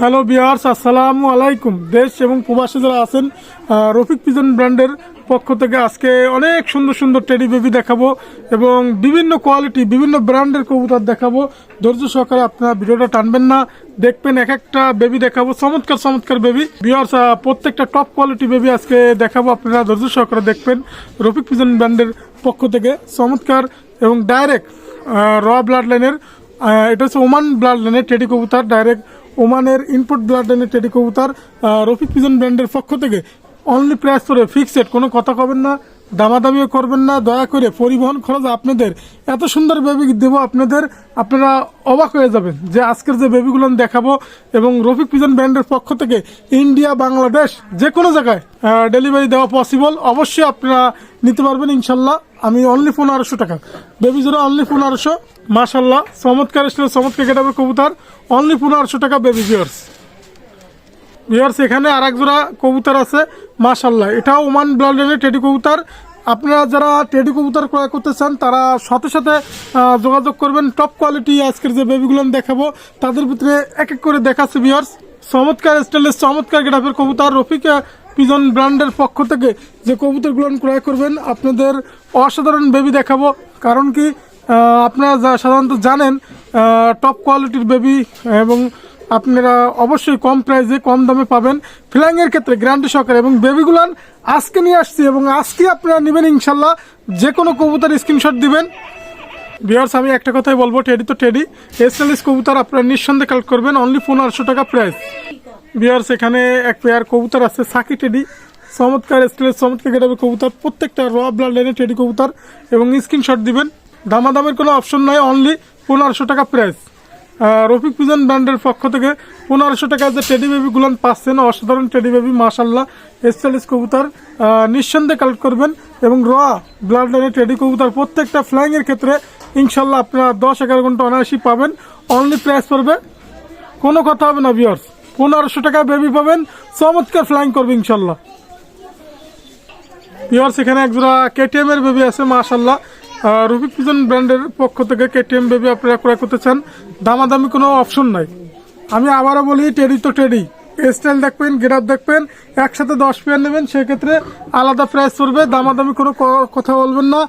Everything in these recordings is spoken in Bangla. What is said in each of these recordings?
হ্যালো বিহার্স আসসালামু আলাইকুম দেশ এবং প্রবাসী যারা আছেন রফিক পিজন ব্র্যান্ডের পক্ষ থেকে আজকে অনেক সুন্দর সুন্দর টেডি বেবি দেখাবো এবং বিভিন্ন কোয়ালিটি বিভিন্ন ব্র্যান্ডের কবুতর দেখাবো। ধৈর্য সহকারে আপনারা ভিডিওটা টানবেন না, দেখবেন এক একটা বেবি দেখাবো। চমৎকার চমৎকার বেবি বিহার্স প্রত্যেকটা টপ কোয়ালিটি বেবি আজকে দেখাবো, আপনারা ধৈর্য সহকারে দেখবেন রফিক পিজন ব্র্যান্ডের পক্ষ থেকে। চমৎকার এবং ডাইরেক্ট র ব্লাড লাইনের এটা হচ্ছে ওমান ব্লাড লাইনের টেডি কবুতর ডাইরেক্ট ওমানের ইনপুট ব্লাড লাইনের টেডি কবুতর রফিক পিজন ব্র্যান্ডের পক্ষ থেকে অনলি প্রাইস করে ফিক্সড কোনো কথা কবেন না, দামাদামিও করবেন না, দয়া করে পরিবহন খরচ আপনাদের, এত সুন্দর বেবি দেব আপনাদের, আপনারা অবাক হয়ে যাবেন যে আজকের যে বেবিগুলো দেখাবো এবং রফিক পিজন ব্র্যান্ডের পক্ষ থেকে ইন্ডিয়া বাংলাদেশ যে কোনো জায়গায় ডেলিভারি দেওয়া পসিবল অবশ্যই আপনারা নিতে পারবেন ইনশাল্লাহ। আমি অনলি পনেরোশো টাকা। বেবি জোড়া অনলি পনেরোশো মাশাল্লাহ চমৎকার এসলে চমৎকার কেটাবে কবুতর। অনলি পনেরোশো টাকা বেবি ভিওর্স ভিওর্স এখানে আর জোড়া কবুতর আছে। মাশাল্লাহ এটাও ওমান ব্লাডের টেডি কবুতর। আপনারা যারা টেডি কবুতর ক্রয় করতে চান, তারা সাথে সাথে যোগাযোগ করবেন। টপ কোয়ালিটি আজকের যে বেবিগুলো আমি দেখাবো, তাদের ভিতরে এক এক করে দেখাচ্ছে ভিওর্স চমৎকার স্টাইলের চমৎকার গেটাপের কবুতর। রফিকা পিজন ব্র্যান্ডের পক্ষ থেকে যে কবুতরগুলো ক্রয় করবেন, আপনাদের অসাধারণ বেবি দেখাবো। কারণ কি আপনারা যা সাধারণত জানেন টপ কোয়ালিটির বেবি এবং আপনারা অবশ্যই কম প্রাইসে কম দামে পাবেন। ফ্ল্যাংয়ের ক্ষেত্রে গ্যারান্টি সহকারে এবং বেবিগুলান আজকে নিয়ে আসছি এবং আজকে আপনারা নেবেন ইনশাল্লাহ যে কোনো কবুতর স্ক্রিনশট দিবেন। বিয়ার্স আমি একটা কথাই বলব টেডি তো টেডি এসএলএস কবুতর আপনারা নিঃসন্দেহে কালেক্ট করবেন অনলি পনেরোশো টাকা প্রাইস বিয়ার্স এখানে এক পেয়ার কবুতর আছে, সাকি টেডি চমৎকার স্টিলের চমৎকার গেটাবে কবুতর। প্রত্যেকটা র ব্লাড লাইনে টেডি কবুতর এবং স্ক্রিনশট দিবেন। দামাদামের কোনো অপশন নাই অনলি পনেরোশো টাকা প্রাইস রফিক পিজন ব্র্যান্ডের পক্ষ থেকে পনেরোশো টাকা যে টেডি বেবিগুলো পাচ্ছেন, অসাধারণ টেডি বেবি মাশাল্লাহ এসএলএস কবুতর। নিঃসন্দেহে কালেক্ট করবেন এবং র ব্লাড লাইনে টেডি কবুতর প্রত্যেকটা ফ্লাইংয়ের ক্ষেত্রে ইনশাল্লাহ আপনারা দশ এগারো ঘণ্টা অনায়াসী পাবেন। অনলি প্রাইস পড়বে। কোনো কথা হবে না বিয়ার্স পনেরোশো টাকা বেবি পাবেন। চমৎকার ফ্লাইং করবে ইনশাল্লাহ। বিয়ার্স এখানে একজোড়া কেটিএম এর বেবি আছে, মাশাল্লাহ। রুবিক পিজন ব্র্যান্ডের পক্ষ থেকে কেটিএম বেবি আপনারা ক্রয় করতে চান। দামাদামি কোনো অপশন নাই। আমি আবারও বলি টেডি তো টেডি স্টাইল দেখবেন গেট দেখবেন, একসাথে দশ পেয়ার নেবেন, সেক্ষেত্রে আলাদা প্রাইস পড়বে। দামাদামি কোনো কথা বলবেন না।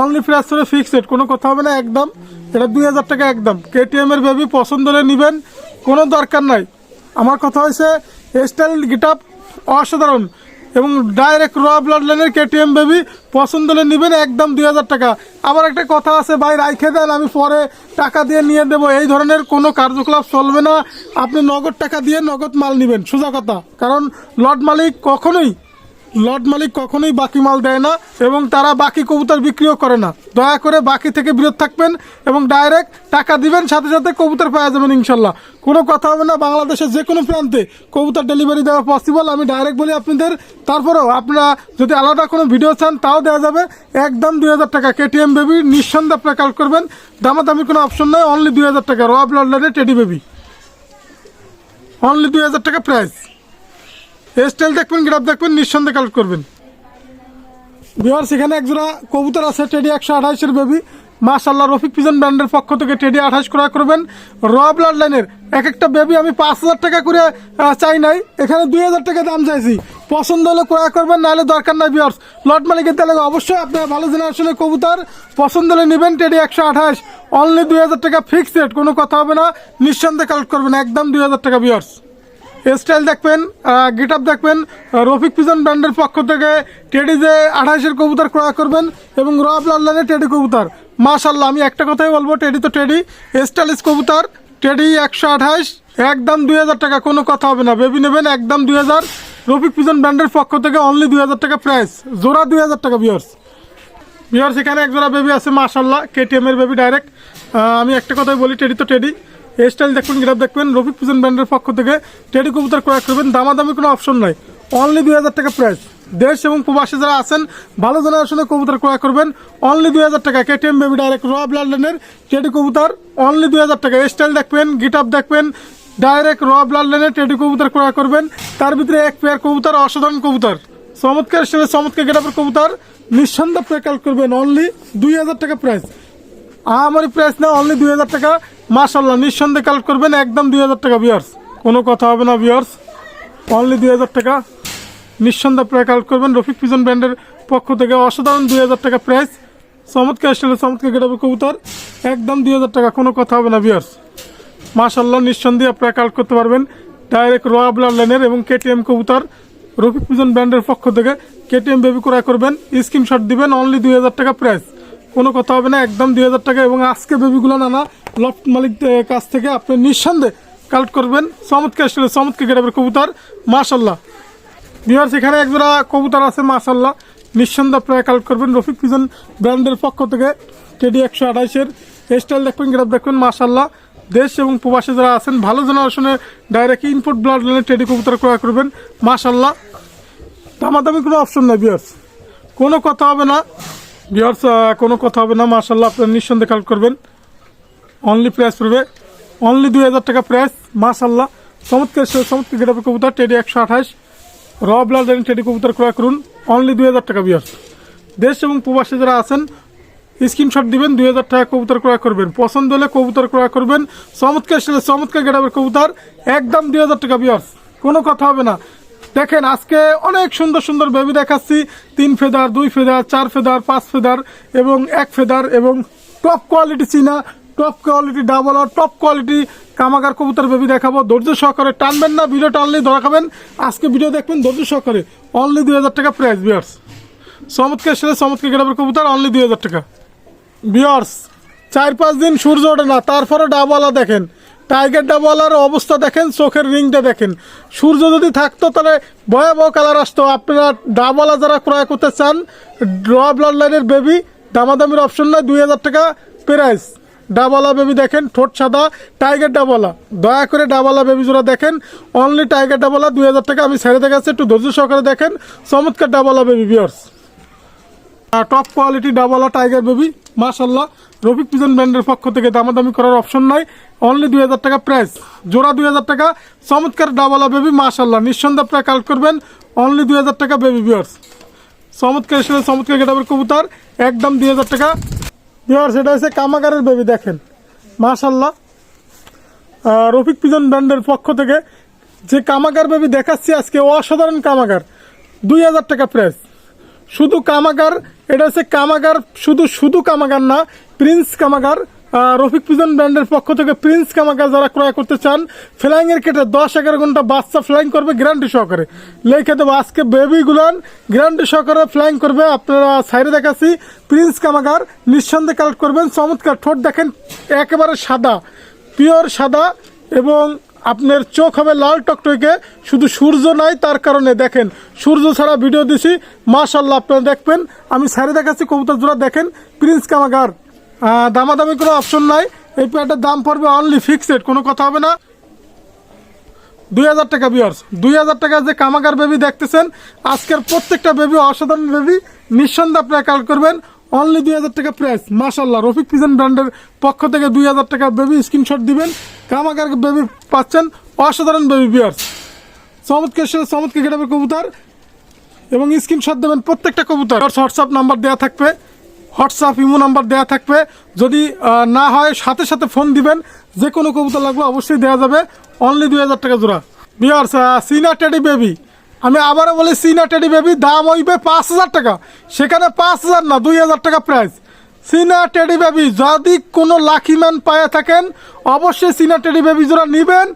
অনলি প্রাইস পড়বে ফিক্সড কোনো কথা হবে না, একদম। এটা দুই হাজার টাকা একদম। কেটিএম এর বেবি পছন্দ হলে নেবেন, কোনো দরকার নাই। আমার কথা হয়েছে, স্টাইল গিট আপ অসাধারণ এবং ডাইরেক্ট র ব্লাড লাইনের কেটিএম বেবি পছন্দ হলে নেবেন একদম দুই হাজার টাকা। আবার একটা কথা আছে, ভাই, রাইখে দেন, আমি পরে টাকা দিয়ে নিয়ে দেবো এই ধরনের কোনো কার্যকলাপ চলবে না। আপনি নগদ টাকা দিয়ে নগদ মাল নেবেন। সোজা কথা। কারণ লট মালিক কখনোই লট মালিক কখনোই বাকি মাল দেয় না এবং তারা বাকি কবুতর বিক্রিও করে না। দয়া করে বাকি থেকে বিরত থাকবেন এবং ডাইরেক্ট টাকা দিবেন, সাথে সাথে কবুতর পাওয়া যাবেন ইনশাল্লাহ। কোনো কথা হবে না, বাংলাদেশের যে কোনো প্রান্তে কবুতর ডেলিভারি দেওয়া পসিবল আমি ডাইরেক্ট বলি আপনাদের, তারপরেও আপনারা যদি আলাদা কোনো ভিডিও চান, তাও দেওয়া যাবে। একদম দুই হাজার টাকা। কেটিএম বেবি নিঃসন্দেহে আপনারা কাল করবেন। দামাদামি কোনো অপশন নয় অনলি দুই হাজার টাকা। রব লাইনের টেডি বেবি অনলি দুই হাজার টাকা প্রাইস স্টাইল দেখবেন গ্রাফ দেখবেন, নিঃসন্দেহে কালেক্ট করবেন। বিহার সেখানে একজোড়া কবুতর আছে টেডি একশো আঠাইশের বেবি মাশাল্লাহ রফিক পিজন ব্র্যান্ডের পক্ষ থেকে টেডি আঠাশ ক্রয় করবেন। র ব্লাড লাইনের এক একটা বেবি আমি পাঁচ হাজার টাকা করে চাই নাই। এখানে দুই হাজার টাকা দাম চাইছি। পছন্দ হলে ক্রয় করবেন, নাহলে দরকার নাই বিয়ার্স লট মালিকের তাহলে অবশ্যই আপনারা ভালো জেনারেশনের কবুতর, পছন্দ হলে নেবেন টেডি একশো আঠাশ অনলি দুই হাজার টাকা ফিক্সড রেট কোনো কথা হবে না। নিঃসন্দেহে কালেক্ট করবেন, একদম দুই হাজার টাকা বিয়ার্স স্টাইল দেখবেন গেট আপ দেখবেন রফিক পিজন ব্র্যান্ডের পক্ষ থেকে টেডি যে আঠাইশের কবুতর ক্রয় করবেন এবং র ব্লাডলাইনে টেডি কবুতর। মাশাল্লাহ আমি একটা কথাই বলব, টেডি তো টেডি, স্টাইলিশ কবুতর, টেডি একশো আঠাইশ, একদম দুই হাজার টাকা, কোনো কথা হবে না, বেবি নেবেন একদম দুই হাজার। রফিক পিজন ব্র্যান্ডের পক্ষ থেকে অনলি দুই হাজার টাকা প্রাইস জোড়া দুই হাজার টাকা বিয়ার্স বিহার সেখানে একজোড়া বেবি আছে মাশাল্লাহ কেটিএম এর বেবি ডাইরেক্ট আমি একটা কথাই বলি, টেডি তো টেডি। স্টাইল দেখবেন গ্রাফ দেখবেন, রফিক পিজন ব্র্যান্ডের পক্ষ থেকে টেডি কবুতর ক্রয় করবেন, দামাদামি কোনো অপশন নাই। অনলি দুই হাজার টাকা প্রাইস দেশ এবং প্রবাসী যারা আছেন, ভালো জেনারেশনের কবুতর ক্রয় করবেন। অনলি দুই হাজার টাকা। কেটিএম বেবি ডাইরেক্ট র ব্লাড লাইনের টেডি কবুতর। অনলি দুই হাজার টাকা। স্টাইল দেখবেন গিট আপ দেখবেন ডাইরেক্ট র ব্লাড লাইনের টেডি কবুতর ক্রয় করবেন। তার ভিতরে এক পেয়ার কবুতর, অসাধারণ কবুতর। চমৎকার হিসেবে চমৎকার গেটাপের কবুতর। নিঃসন্দেহে প্রেকাল করবেন। অনলি দুই হাজার টাকা প্রাইস আমার প্রাইস না অনলি দুই হাজার টাকা। মাসাল্লাহ নিঃসন্দেহে কালেক্ট করবেন, একদম দুই হাজার টাকা বিয়ার্স কোনো কথা হবে না ভিওর্স অনলি দুই হাজার টাকা। নিঃসন্দেহে প্রায় কালেক্ট করবেন, রফিক পিজন ব্র্যান্ডের পক্ষ থেকে অসাধারণ দুই হাজার টাকা প্রাইস চমৎকার স্টাইলের চমৎকার গেটাবে কবুতর। একদম দুই হাজার টাকা, কোনো কথা হবে না ভিওর্স মাশাল্লাহ নিঃসন্দেহে আপনারা কালেক্ট করতে পারবেন ডাইরেক্ট রয়া ব্লাড লাইনের এবং কেটিএম কবুতর। রফিক পিজন ব্র্যান্ডের পক্ষ থেকে কেটিএম বেবি ক্রয় করবেন, স্ক্রিনশট দিবেন অনলি দুই হাজার টাকা প্রাইস কোনো কথা হবে না, একদম দুই হাজার টাকা এবং আজকে বেবিগুলো নানা লফট মালিক কাছ থেকে আপনি নিঃসন্দেহে কালেক্ট করবেন। চমৎকার স্টাইলের চমৎকার গেটাবের কবুতর মাশাল্লাহ বিহার সেখানে একজোড়া কবুতর আছে মাশাল্লাহ নিঃসন্দেহে আপনারা কালেক্ট করবেন। রফিক পিজন ব্র্যান্ডের পক্ষ থেকে কেডি একশো আঠাইশের স্টাইল দেখবেন গ্রাফ দেখবেন মাশাল্লাহ দেশ এবং প্রবাসী যারা আছেন, ভালো জেনারেশনের ডাইরেক্ট ইনপুট ব্লাড লাইনের টেডি কবুতর ক্রয় করবেন মাশাল্লাহ দামাদামি কোনো অপশন নেই বিয়ার্স কোনো কথা হবে না। বিয়ার্স কোনো কথা হবে না মাশাল্লাহ আপনারা নিঃসন্দেহে কালেক্ট করবেন। অনলি প্রাইস পড়বে। অনলি দুই হাজার টাকা প্রাইস মাশাল্লাহ চমৎকার চমৎকার গেটাপে কবুতর টেডি একশো আঠাশ। র ব্লাড টেডি কবুতর ক্রয় করুন। অনলি দুই হাজার টাকা বিয়ার্স দেশ এবং প্রবাসী যারা আছেন স্ক্রিনশট দিবেন, দুই হাজার টাকা কবুতর ক্রয় করবেন। পছন্দ হলে কবুতর ক্রয় করবেন। চমৎকার সেলে চমৎকার গেটাবের কবুতর, একদম দুই হাজার টাকা বিয়ার্স কোনো কথা হবে না। দেখেন, আজকে অনেক সুন্দর সুন্দর বেবি দেখাচ্ছি। তিন ফেদার, দুই ফেদার, চার ফেদার, পাঁচ ফেদার এবং এক ফেদার এবং টপ কোয়ালিটি চীনা টপ কোয়ালিটি ডাবল আর টপ কোয়ালিটি কামাগার কবুতর বেবি দেখাবো। ধৈর্য সহকারে টানবেন না ভিডিও টানলেই ধরা খাবেন। আজকে ভিডিও দেখবেন ধৈর্য সহকারে। অনলি দুই হাজার টাকা প্রাইস বিয়ার্স চমৎকার সেলে চমৎকার গেটাবের কবুতর অনলি দুই হাজার টাকা। বিয়ার্স চার পাঁচ দিন সূর্য ওঠে না, তারপরে ডাবলা দেখেন। টাইগার ডাবওয়ালার অবস্থা দেখেন, চোখের রিংটা দেখেন। সূর্য যদি থাকতো, তাহলে ভয়াবহ কালার আসতো। আপনারা ডাবলা যারা ক্রয় করতে চান, ড্র ব্লাড লাইনের বেবি, দামাদামির অপশন নয় দুই হাজার টাকা প্রাইস ডাবওয়ালা বেবি দেখেন, ঠোঁট সাদা, টাইগার ডাবলা। দয়া করে ডাবওয়ালা বেবি জোড়া দেখেন অনলি টাইগার ডাবলা, দুই হাজার টাকা আমি ছেড়ে দেখাচ্ছি, একটু ধৈর্য সহকারে দেখেন। চমৎকার ডাবলা বেবি বিয়ার্স টপ কোয়ালিটি ডাবলা টাইগার বেবি মাশাল্লাহ রফিক পিজন ব্র্যান্ডের পক্ষ থেকে দামাদামি করার অপশন নাই। অনলি দুই হাজার টাকা প্রাইস জোড়া দুই হাজার টাকা। চমৎকার ডাবলা বেবি মাশাল্লাহ নিঃসন্দেহে আপনারা কালেক্ট করবেন। অনলি দুই হাজার টাকা বেবি বিয়ার্স চমৎকার এসে চমৎকার গেটাবের কবুতর। একদম দুই হাজার টাকা। বিয়ার্স এটা হচ্ছে কামাগারের বেবি দেখেন। মাশাল্লাহ রফিক পিজন ব্র্যান্ডের পক্ষ থেকে যে কামাগার বেবি দেখাচ্ছি আজকে অসাধারণ কামাগার। দুই হাজার টাকা প্রাইস শুধু কামাগার, এটা হচ্ছে কামাগার, শুধু শুধু কামাগার না প্রিন্স কামাগার। রফিক পিজন ব্র্যান্ডের পক্ষ থেকে প্রিন্স কামাগার যারা ক্রয় করতে চান ফ্লাইং এর কেটে দশ এগারো ঘণ্টা বাচ্চা ফ্লাইং করবে গ্যারান্টি সহকারে। লেখে দেবো, আজকে বেবি গুলান গ্যারান্টি সহকারে ফ্লাইং করবে, আপনারা সাইডে দেখাচ্ছি, প্রিন্স কামাগার নিঃসন্দেহে কালেক্ট করবেন, চমৎকার, ঠোঁট দেখেন, একেবারে সাদা পিওর সাদা, এবং আপনার চোখ হবে লাল টকটকে, শুধু সূর্য নাই, তার কারণে দেখেন, সূর্য ছাড়া ভিডিও দিছি মাশাল্লাহ আপনারা দেখবেন, আমি সাইডে দেখাচ্ছি, কবুতর জোড়া দেখেন, প্রিন্স কামাগার দামাদামি কোনো অপশন নাই। এই প্যান্টের দাম পড়বে অনলি ফিক্সড কোনো কথা হবে না। দুই হাজার টাকা বিয়ার্স দুই হাজার টাকা যে কামাগার বেবি দেখতেছেন, আজকের প্রত্যেকটা বেবি অসাধারণ বেবি নিঃসন্দেহে আপনারা কাল করবেন। অনলি দুই হাজার টাকা প্রাইস মাশাল্লাহ রফিক পিজন ব্র্যান্ডের পক্ষ থেকে দুই হাজার টাকা বেবি স্ক্রিনশট দিবেন। কামাগার বেবি পাচ্ছেন অসাধারণ বেবি বিয়ার্স চমৎকার সাথে চমৎকার গেটাবের কবুতর। এবং স্ক্রিনশট দেবেন প্রত্যেকটা কবুতর। হোয়াটসঅ্যাপ নাম্বার দেওয়া থাকবে। হোয়াটসঅ্যাপ ইমো নাম্বার দেওয়া থাকবে। যদি না হয় সাথে সাথে ফোন দিবেন। যে কোনো কবুতর লাগলে অবশ্যই দেওয়া যাবে। অনলি দুই হাজার টাকা জোড়া। বিয়ার্স সিনা টেডি বেবি আমি আবারও বলি সিনা টেডি বেবি দাম হইবে পাঁচ হাজার টাকা। সেখানে পাঁচ হাজার না, দুই হাজার টাকা প্রাইস সিনা টেডি বেবি যদি কোনো লাকি ম্যান পায়ে থাকেন, অবশ্যই সিনা টেডি বেবি জোড়া নিবেন।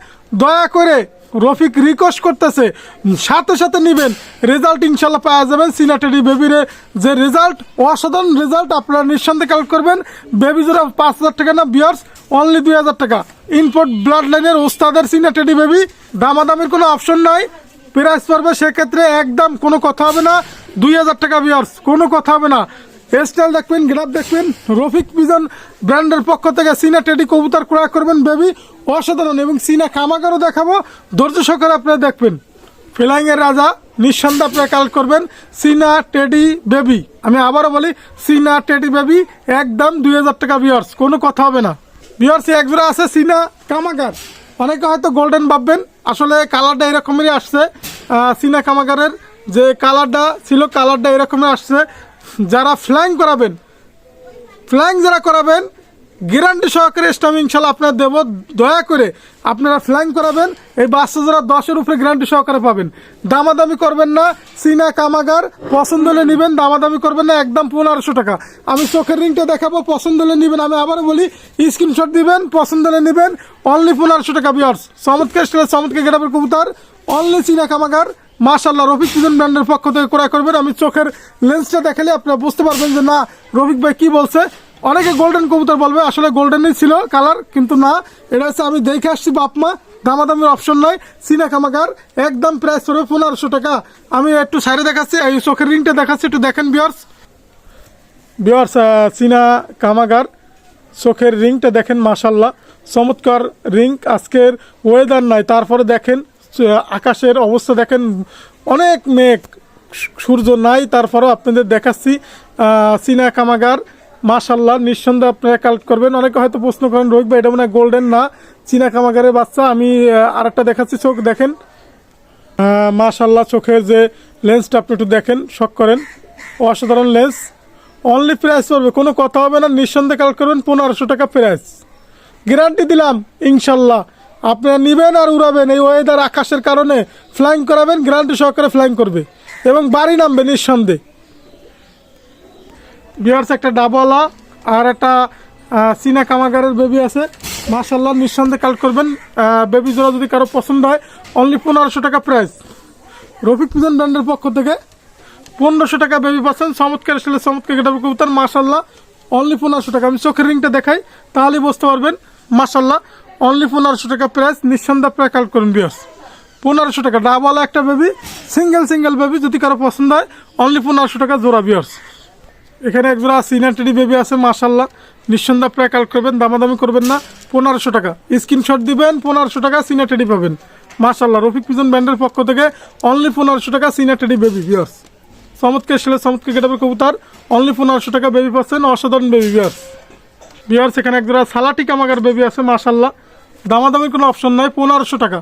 দয়া করে রফিক রিকোয়েস্ট করতেছে। সাথে সাথে নিবেন। রেজাল্ট ইনশাল্লাহ পাওয়া যাবেন। সিনাটেরি বেবির। যে রেজাল্ট অসাধারণ রেজাল্ট আপনারা নিঃসন্দেহে কালেক্ট করবেন। বেবি জোড়া পাঁচ হাজার টাকা না বিয়ার্স অনলি দুই হাজার টাকা। ইনপোর্ট ব্লাড লাইনের ওস্তাদের সিনাটেরি বেবি। দামাদামির কোনো অপশন নাই। প্রাইস পড়বে, সেক্ষেত্রে একদম কোনো কথা হবে না। দুই হাজার টাকা বিয়ার্স কোনো কথা হবে না। স্টাইল দেখবেন, গ্রাফ দেখবেন। রফিক বিজন ব্র্যান্ডের পক্ষ থেকে সিনা টেডি কবুতর ক্রয় করবেন, বেবি। অসাধারণ। এবং সিনা কামাকারও দেখাবো। ধৈর্য সহকারে আপনারা দেখবেন। ফ্লাইং এর রাজা নিঃসন্দেহে আপনারা কালেক্ট করবেন। সিনা টেডি বেবি। আমি আবারও বলি, সিনা টেডি বেবি একদম দুই হাজার টাকা বিয়ার্স কোনো কথা হবে না। বিয়ার্স এক জোড়া আছে, সিনা কামাকার অনেকে হয়তো গোল্ডেন ভাববেন, আসলে কালারটা এরকমেরই আসছে। সিনা কামাকারের যে কালারটা ছিল কালারটা এরকমই আসছে। যারা ফ্ল্যাং করাবেন ফ্ল্যাং যারা করাবেন গ্যারান্টি সহকারে স্টাম ইনশাল্লাহ আপনার দেব। দয়া করে আপনারা ফ্লাইং করাবেন, এই বাচ্চা যারা দশের উপরে গ্যারান্টি সহকারে পাবেন। দামাদামি করবেন না, সিনা, কামাগার, পছন্দ হলে নেবেন, দামাদামি করবেন না, একদম পনেরোশো টাকা। আমি চোখের রিংটা দেখাবো, পছন্দ হলে নেবেন, আমি আবার বলি স্ক্রিনশট দিবেন, পছন্দ হলে নেবেন অনলি পনেরোশো টাকা বিয়ার্স চমৎকার স্টাইল চমৎকার গেটাবের কবুতর অনলি সিনা, কামাগার। মাশাল্লাহ রফিক সিজন ব্র্যান্ডের পক্ষ থেকে ক্রয় করবেন। আমি চোখের লেন্সটা দেখালে আপনারা বুঝতে পারবেন যে, না, রফিক ভাই কি বলছে? অনেকে গোল্ডেন কবুতর বলবে, আসলে গোল্ডেনই ছিল কালার কিন্তু না। এটা হচ্ছে আমি দেখে আসছি বাপমা দামাদামির অপশন নয় সিনা কামাগার, একদম প্রাইস পড়বে পনেরোশো টাকা। আমি একটু সাইডে দেখাচ্ছি, এই চোখের রিংটা দেখাচ্ছি, একটু দেখেন বিয়ার্স বিয়ার্স সিনা কামাগার, চোখের রিংটা দেখেন মাশাল্লাহ চমৎকার রিং আজকের ওয়েদার নাই। তারপরে দেখেন আকাশের অবস্থা দেখেন, অনেক মেঘ, সূর্য নাই। তারপরেও আপনাদের দেখাচ্ছি চীনা কামাগার মাশাল্লাহ নিঃসন্দেহে আপনারা কালেক্ট করবেন। অনেকে হয়তো প্রশ্ন করেন রোহিত ভাই এটা মনে গোল্ডেন না? চীনা কামাগারের বাচ্চা আমি আহ, আরেকটা দেখাচ্ছি চোখ দেখেন। মাশাল্লাহ চোখের যে লেন্সটা আপনি একটু দেখেন শখ করেন। অসাধারণ লেন্স অনলি প্রাইস পড়বে কোনো কথা হবে না নিঃসন্দেহে কালেক্ট করবেন পনেরোশো টাকা প্রাইস গ্যারান্টি দিলাম ইনশাল্লাহ আপনারা নেবেন আর উড়াবেন এই ওয়েদার আকাশের কারণে ফ্লাইং করাবেন গ্যারান্টি সহকারে ফ্লাইং করবে। এবং বাড়ি নামবে নিঃসন্দেহে। বিহার্স একটা ডাবওয়ালা আর একটা চীনা কামাগারের বেবি আছে। মাশাল্লাহ নিঃসন্দেহে কালেক্ট করবেন। বেবি জোড়া যদি কারও পছন্দ হয় অনলি পনেরোশো টাকা প্রাইস রফিক পিজন ব্র্যান্ডের পক্ষ থেকে পনেরোশো টাকা বেবি পাচ্ছেন। চমৎকার আসলে চমৎকার গেটাবে কবুতর মাশাল্লাহ অনলি পনেরোশো টাকা। আমি চোখের রিংটা দেখাই, তাহলেই বুঝতে পারবেন। মাশাল্লাহ অনলি পনেরোশো টাকা প্রাইস নিঃসন্দেহ প্রায় কালেক্ট করুন বিয়ার্স পনেরোশো টাকা ডাবওয়ালা একটা বেবি সিঙ্গেল সিঙ্গেল বেবি যদি কারও পছন্দ হয় অনলি পনেরোশো টাকা জোড়া বিয়ার্স এখানে একজোড়া সিনিয়র টেডি বেবি আছে মাশাল্লাহ নিঃসন্দেহে আপনারা কালেক্ট করবেন, দামাদামি করবেন না। পনেরোশো টাকা। স্ক্রিনশট দিবেন, পনেরোশো টাকা সিনিয়র টেডি পাবেন। মাশাল্লাহ রফিক পিজন ব্র্যান্ডের পক্ষ থেকে অনলি পনেরোশো টাকা সিনিয়র টেডি বেবি বিয়ার্স চমৎকার ছেলে, চমৎকার গেটাবের কবুতার। অনলি পনেরোশো টাকা বেবি পাচ্ছেন, অসাধারণ বেবি বিয়ার্স বিয়ার্স এখানে একজোড়া সালাটি কামাগার বেবি আছে মাশাল্লাহ দামাদামির কোনো অপশন নাই, পনেরোশো টাকা।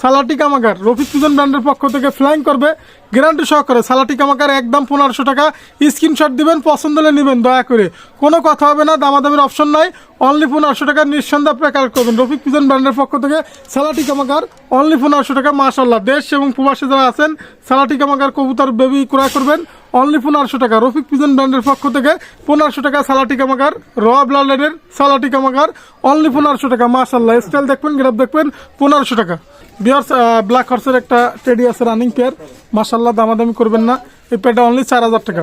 সালাটি কামাকার রফিক পিজন ব্র্যান্ডের পক্ষ থেকে ফ্লাইং করবে। গ্যারান্টি সহকারে সালাটি কামাগার একদম পনেরোশো টাকা। স্ক্রিনশট দিবেন, পছন্দ হলে নেবেন, দয়া করে। কোনো কথা হবে না, দামাদামির অপশন নাই। অনলি পনেরোশো টাকা নিঃসন্দেহে আপনারা কালেক্ট করবেন। রফিক পিজন ব্র্যান্ডের পক্ষ থেকে সালাটি কামাকার অনলি পনেরোশো টাকা মাশাল্লাহ দেশ এবং প্রবাসী যারা আছেন, সালাটি কামাগার কবুতর বেবি ক্রয় করবেন অনলি পনেরোশো টাকা। রফিক পিজন ব্র্যান্ডের পক্ষ থেকে পনেরোশো টাকা সালাটি কামাগার র ব্লাডের সালাটি কামাকার অনলি পনেরোশো টাকা মাশাল্লাহ স্টাইল দেখবেন গ্রাফ দেখবেন, পনেরোশো টাকা। বিয়ার্স ব্ল্যাক হর্সের একটা টেডি আছে রানিং পেয়ার মাশাল্লাহ দামাদামি করবেন না। এই পেয়ারটা অনলি চার হাজার টাকা।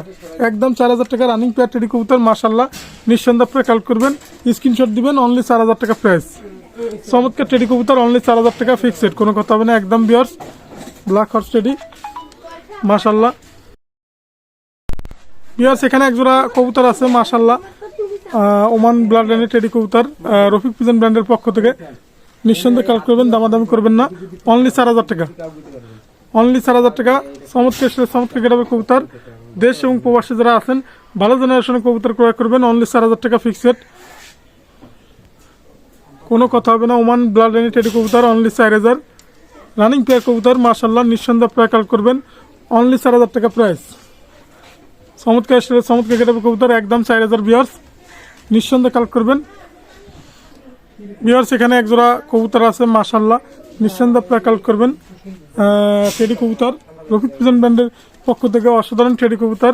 একদম চার হাজার টাকা রানিং পেয়ার টেডি কবুতর মাশাল্লাহ নিঃসন্দেহে আপনারা কালেক্ট করবেন স্ক্রিনশট দিবেন অনলি চার হাজার টাকা প্রাইস চমৎকার টেডি কবুতর অনলি চার হাজার টাকা ফিক্সড কোনো কথা হবে না, একদম বিয়ার্স ব্ল্যাক হর্স টেডি মাশাল্লাহ বিয়ার্স এখানে একজোড়া কবুতর আছে মাশাল্লাহ ওমান ব্লাড লাইনের টেডি কবুতর রফিক পিজন ব্র্যান্ডের পক্ষ থেকে। নিঃসন্দেহে কালেক্ট করবেন, দামাদামি করবেন না। অনলি চার হাজার টাকা। অনলি চার হাজার টাকা। চমৎকার সাথে চমৎকার গেটাবে কবুতর। দেশ এবং প্রবাসী যারা আছেন, ভালো জেনারেশনের কবুতর ক্রয় করবেন। অনলি চার হাজার টাকা ফিক্সড কোনো কথা হবে না ওমান ব্লাড লাইনের টেডি কবুতর অনলি চার হাজার। রানিং পেয়ার কবুতর মার্শাল্লাহ নিঃসন্দেহ প্রায় কাল করবেন। অনলি চার হাজার টাকা প্রাইস চমৎকার চমৎকার কেটে কবুতর। একদম চার হাজার বিয়ার্স নিঃসন্দেহে কালেক্ট করবেন। বিয়ার্স সেখানে একজোড়া কবুতর আছে মাশাল্লাহ নিঃসন্দেহে আপনারা করবেন। টেডি কবুতর। রফিক পিজন ব্র্যান্ডের পক্ষ থেকে অসাধারণ টেডি কবুতর।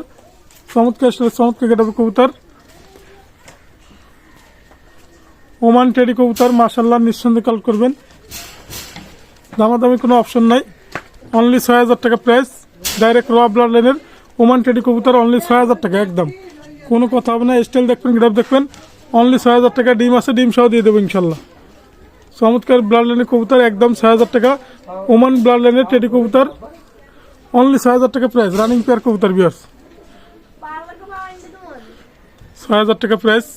চমৎকার চমৎকার কেটে কবুতর। ওমান টেডি কবুতর মাশাল্লাহ নিঃসন্দেহে কালেক্ট করবেন। দামাদামি কোনো অপশন নাই। অনলি ছয় হাজার টাকা প্রাইস ডাইরেক্ট র ব্লাড লাইনের ওমান টেডি কবুতর অনলি ছয় হাজার টাকা, একদম। কোনো কথা হবে না স্টাইল দেখবেন গ্রাফ দেখবেন। অনলি ছয় হাজার টাকা ডিম আছে ডিম সহ দিয়ে দেবো ইনশাল্লাহ। চমৎকার ব্লাড লাইনের কবুতর একদম ছয় হাজার টাকা। ওমান ব্লাড লাইনের টেডি কবুতর। অনলি ছয় হাজার টাকা প্রাইস রানিং পেয়ার কবুতর বিয়ার্স ছয় হাজার টাকা প্রাইস